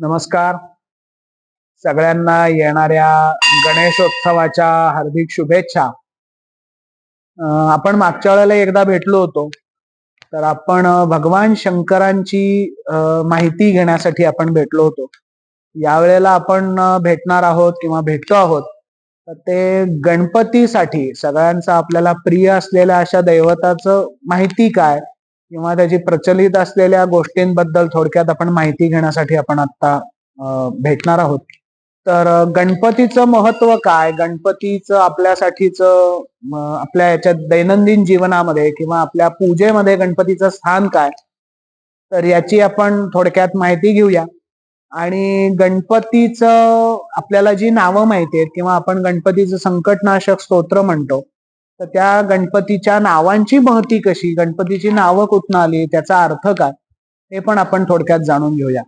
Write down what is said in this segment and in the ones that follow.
नमस्कार. सगळ्यांना येणाऱ्या गणेशोत्सवाच्या हार्दिक शुभेच्छा. आपण मागच्या वेळेला एकदा भेटलो होतो. तर आपण भगवान शंकरांची माहिती घेण्यासाठी आपण भेटलो होतो. यावेळेला आपण भेटणार आहोत किंवा भेटतो आहोत तर ते गणपतीसाठी सगळ्यांचा आपल्याला प्रिय असलेल्या अशा दैवताचं माहिती काय? किंवा त्याची प्रचलित असलेल्या गोष्टींबद्दल थोडक्यात आपण माहिती घेण्यासाठी आपण आता भेटणार आहोत. तर गणपतीचं महत्त्व काय? गणपतीचं आपल्यासाठीच आपल्या याच्या दैनंदिन जीवनामध्ये किंवा आपल्या पूजेमध्ये गणपतीचं स्थान काय? तर याची आपण थोडक्यात माहिती घेऊया. आणि गणपतीचं आपल्याला जी नावं माहिती आहेत किंवा आपण गणपतीचं संकटनाशक स्तोत्र म्हणतो तर त्या गणपतीच्या नावांची महती कशी? गणपतीची नावं कुठनं आली? त्याचा अर्थ काय? हे पण आपण थोडक्यात जाणून घेऊया.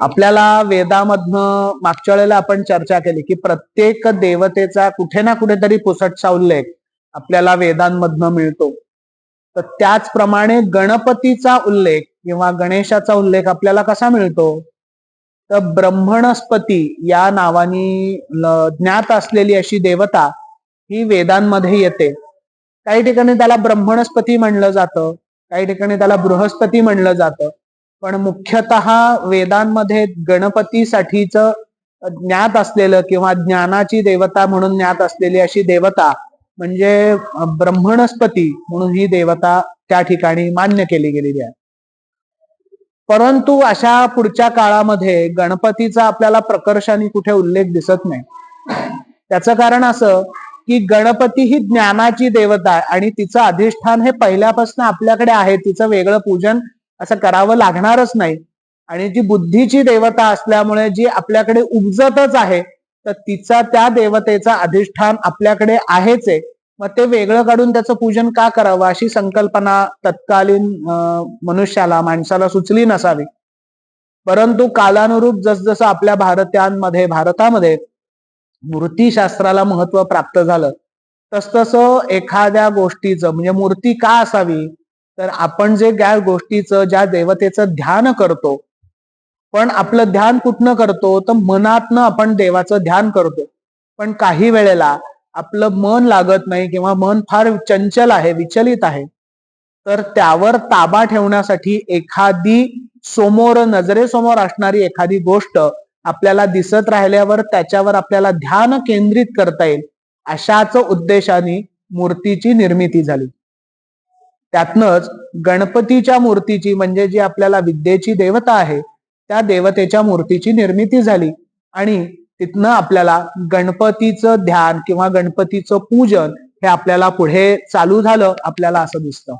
आपल्याला वेदामधनं मागच्या वेळेला आपण चर्चा केली की प्रत्येक देवतेचा कुठे ना कुठेतरी पुसटचा उल्लेख आपल्याला वेदांमधनं मिळतो. तर त्याचप्रमाणे गणपतीचा उल्लेख किंवा गणेशाचा उल्लेख आपल्याला कसा मिळतो? तर ब्रह्मणस्पती या नावानी ज्ञात असलेली अशी देवता ही वेदांमध्ये येते. काही ठिकाणी त्याला ब्रह्मणस्पती म्हणलं जातं काही ठिकाणी त्याला बृहस्पती म्हणलं जातं. पण मुख्यतः वेदांमध्ये गणपतीसाठीच ज्ञात असलेलं किंवा ज्ञानाची देवता म्हणून ज्ञात असलेली अशी देवता म्हणजे ब्रह्मणस्पती म्हणून ही देवता त्या ठिकाणी मान्य केली गेलेली आहे. परंतु अशा पुढच्या काळामध्ये गणपतीचा आपल्याला प्रकर्षाने कुठे उल्लेख दिसत नाही. त्याचं कारण असं की गणपती ही ज्ञानाची देवता आहे आणि तिचं अधिष्ठान हे पहिल्यापासून आपल्याकडे आहे. तिचं वेगळं पूजन असं करावं लागणारच नाही. आणि जी बुद्धीची देवता असल्यामुळे जी आपल्याकडे उपजतच आहे तर तिचा त्या देवतेचा अधिष्ठान आपल्याकडे आहेच आहे. मग ते वेगळं काढून त्याचं पूजन का करावं अशी संकल्पना तत्कालीन मनुष्याला माणसाला सुचली नसावी. परंतु कालानुरूप जसजसं आपल्या भारतीयांमध्ये भारतामध्ये मूर्तीशास्त्राला महत्त्व प्राप्त झालं. तसतसं एखाद्या गोष्टीचं म्हणजे मूर्ती का असावी? तर आपण जे ज्या गोष्टीचं ज्या देवतेचं ध्यान करतो पण आपलं ध्यान कुठनं करतो? तर मनातनं आपण देवाचं ध्यान करतो. पण काही वेळेला आपलं मन लागत नाही किंवा मन फार चंचल आहे विचलित आहे. तर त्यावर ताबा ठेवण्यासाठी एखादी समोर नजरेसमोर असणारी एखादी गोष्ट आपल्याला दिसत राहिल्यावर त्याच्यावर आपल्याला ध्यान केंद्रित करता येईल अशाच उद्देशाने मूर्तीची निर्मिती झाली. त्यातनच गणपतीच्या मूर्तीची म्हणजे जी आपल्याला विद्येची देवता आहे त्या देवतेच्या मूर्तीची निर्मिती झाली आणि तिथनं आपल्याला गणपतीचं ध्यान किंवा गणपतीचं पूजन हे आपल्याला पुढे चालू झालं आपल्याला असं दिसतं.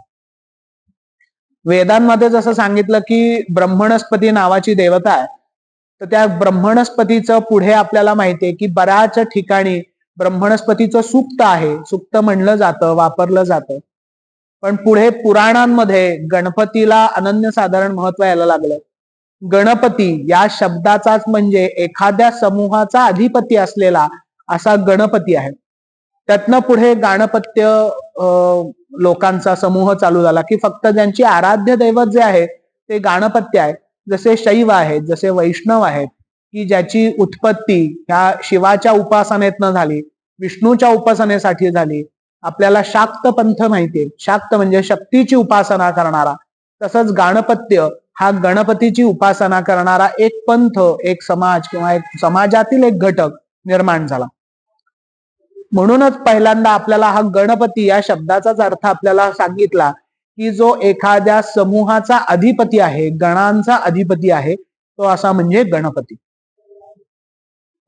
वेदांमध्ये जसं सांगितलं की ब्रह्मणस्पती नावाची देवता आहे तर त्या ब्रह्मणस्पतीचं पुढे आपल्याला माहितीये की बऱ्याच ठिकाणी ब्रह्मणस्पतीचं सुप्त आहे. सुप्त म्हणलं जातं वापरलं जातं. पण पुढे पुराणांमध्ये गणपतीला अनन्यसाधारण महत्त्व यायला लागलं. गणपती या शब्दाचाच म्हणजे एखाद्या समूहाचा अधिपती असलेला असा गणपती आहे. त्यातनं पुढे गणपत्य अं, लोकांचा समूह चालू झाला की फक्त ज्यांची आराध्य दैवत जे आहे ते गाणपत्य आहे. जसे शैव आहेत जसे वैष्णव आहेत की ज्याची उत्पत्ती ह्या शिवाच्या उपासनेतनं झाली विष्णूच्या उपासनेसाठी झाली. आपल्याला शाक्त पंथ माहितीये शाक्त म्हणजे शक्तीची उपासना करणारा. तसंच गाणपत्य हा गणपतीची उपासना करणारा एक पंथ एक समाज किंवा एक समाजातील एक घटक निर्माण झाला. म्हणूनच पहिल्यांदा आपल्याला हा गणपती या शब्दाचाच अर्थ आपल्याला सांगितला की जो एखाद्या समूहाचा अधिपती आहे गणांचा अधिपती आहे तो असा म्हणजे गणपती.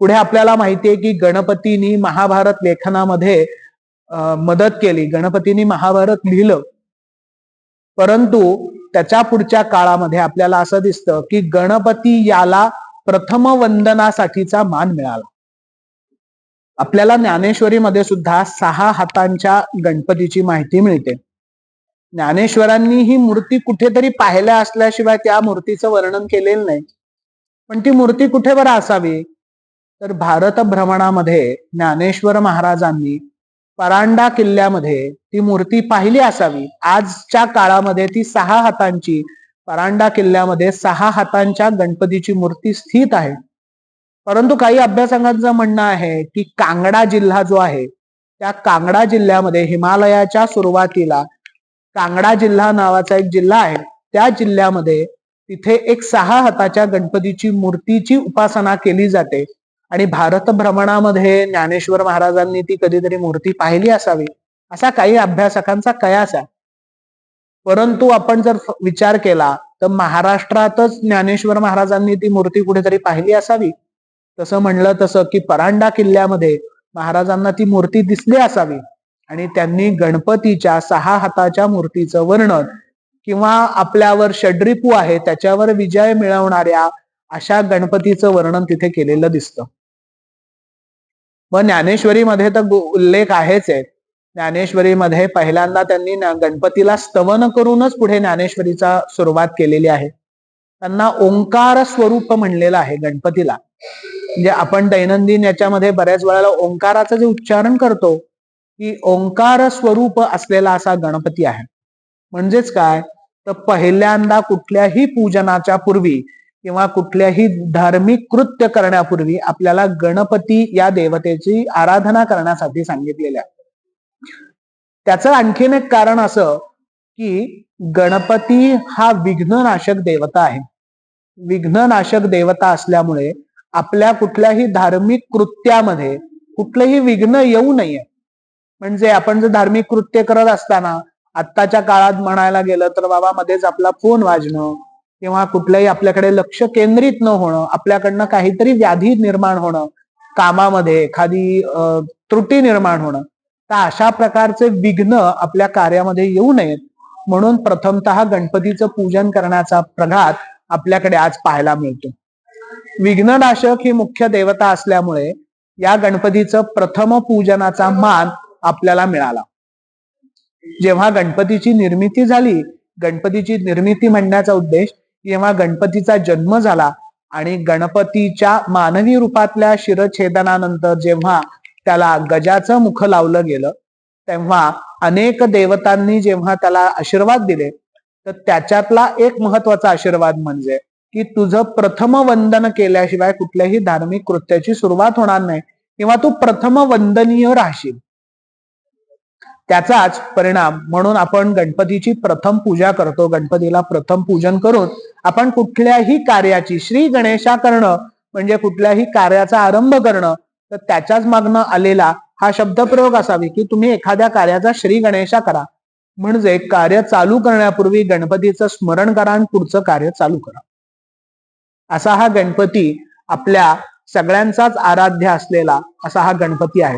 पुढे आपल्याला माहितीये की गणपतीनी महाभारत लेखनामध्ये मदत केली. गणपतींनी महाभारत लिहिलं. परंतु त्याच्या पुढच्या काळामध्ये आपल्याला असं दिसतं की गणपती याला प्रथम वंदनासाठीचा मान मिळाला. आपल्याला ज्ञानेश्वरीमध्ये सुद्धा सहा हातांच्या गणपतीची माहिती मिळते. ज्ञानेश्वरांनी ही मूर्ती कुठेतरी पाहिल्या असल्याशिवाय त्या मूर्तीचं वर्णन केलेलं नाही. पण ती मूर्ती कुठे बरं असावी? तर भारत भ्रमणामध्ये ज्ञानेश्वर महाराजांनी परांडा किल्ल्यामध्ये ती मूर्ती पाहिली असावी. आजच्या काळामध्ये ती सहा हातांची परांडा किल्ल्यामध्ये सहा हातांच्या गणपतीची मूर्ती स्थित आहे. परंतु काही अभ्यासकांचं म्हणणं आहे की कांगडा जिल्हा जो आहे त्या कांगडा जिल्ह्यामध्ये हिमालयाच्या सुरुवातीला कांगडा जिल्हा नावाचा एक जिल्हा आहे. त्या जिल्ह्यामध्ये तिथे एक सहा हाताच्या गणपतीची मूर्तीची उपासना केली जाते. आणि भारत भ्रमणामध्ये ज्ञानेश्वर महाराजांनी ती कधीतरी मूर्ती पाहिली असावी असा काही अभ्यासकांचा कयास आहे. परंतु आपण जर विचार केला तर महाराष्ट्रातच ज्ञानेश्वर महाराजांनी ती मूर्ती कुठेतरी पाहिली असावी? तसं म्हणलं तसं की परांडा किल्ल्यामध्ये महाराजांना ती मूर्ती दिसली असावी. आणि त्यांनी गणपतीच्या सहा हाताच्या मूर्तीचं वर्णन किंवा आपल्यावर षड्रिपू आहे त्याच्यावर विजय मिळवणाऱ्या अशा गणपतीचं वर्णन तिथे केलेलं दिसतं. व ज्ञानेश्वरीमध्ये तर उल्लेख आहेच आहे. ज्ञानेश्वरीमध्ये पहिल्यांदा त्यांनी गणपतीला स्तवन करूनच पुढे ज्ञानेश्वरीचा सुरुवात केलेली आहे. त्यांना ओंकार स्वरूप म्हणलेलं आहे गणपतीला. म्हणजे आपण दैनंदिन याच्यामध्ये बऱ्याच वेळेला ओंकाराचं जे उच्चारण करतो की ओंकार स्वरूप असलेला असा गणपती आहे. म्हणजेच काय? तर पहिल्यांदा कुठल्याही पूजनाच्या पूर्वी किंवा कुठल्याही धार्मिक कृत्य करण्यापूर्वी आपल्याला गणपती या देवतेची आराधना करण्यासाठी सांगितलेले आहे त्याचं आणखीन एक कारण असं की गणपती हा विघ्ननाशक देवता आहे. विघ्ननाशक देवता असल्यामुळे आपल्या कुठल्याही धार्मिक कृत्यामध्ये कुठलंही विघ्न येऊ नये. म्हणजे आपण जर धार्मिक कृत्य करत असताना आत्ताच्या काळात म्हणायला गेलं तर बाबा मध्येच आपला फोन वाजणं किंवा कुठलंही आपल्याकडे लक्ष केंद्रित न होणं आपल्याकडनं काहीतरी व्याधी निर्माण होणं कामामध्ये एखादी त्रुटी निर्माण होणं तर अशा प्रकारचे विघ्न आपल्या कार्यामध्ये येऊ नयेत. म्हणून प्रथमतः गणपतीचं पूजन करण्याचा प्रघात आपल्याकडे आज पाहायला मिळतो. विघ्ननाशक ही मुख्य देवता असल्यामुळे या गणपतीचं प्रथम पूजनाचा मान आपल्याला मिळाला. जेव्हा गणपतीची निर्मिती झाली गणपतीची निर्मिती म्हणण्याचा उद्देश जेव्हा गणपतीचा जन्म झाला आणि गणपतीच्या मानवी रूपातल्या शिरछेदनानंतर जेव्हा त्याला गजाचं मुख लावलं गेलं तेव्हा अनेक देवतांनी जेव्हा त्याला आशीर्वाद दिले तर त्याच्यातला एक महत्त्वाचा आशीर्वाद म्हणजे की तुझं प्रथम वंदन केल्याशिवाय कुठल्याही धार्मिक कृत्याची सुरुवात होणार नाही किंवा तू प्रथम वंदनीय राहशील. त्याचाच परिणाम म्हणून आपण गणपतीची प्रथम पूजा करतो. गणपतीला प्रथम पूजन करून आपण कुठल्याही कार्याची श्री गणेशा करणं म्हणजे कुठल्याही कार्याचा आरंभ करणं तर त्याच्याच मागणं आलेला हा शब्दप्रयोग असावी की तुम्ही एखाद्या कार्याचा श्री गणेशा करा. म्हणजे कार्य चालू करण्यापूर्वी गणपतीचं स्मरण करा आणि पुढचं कार्य चालू करा. असा हा गणपती आपल्या सगळ्यांचाच आराध्य असलेला असा हा गणपती आहे.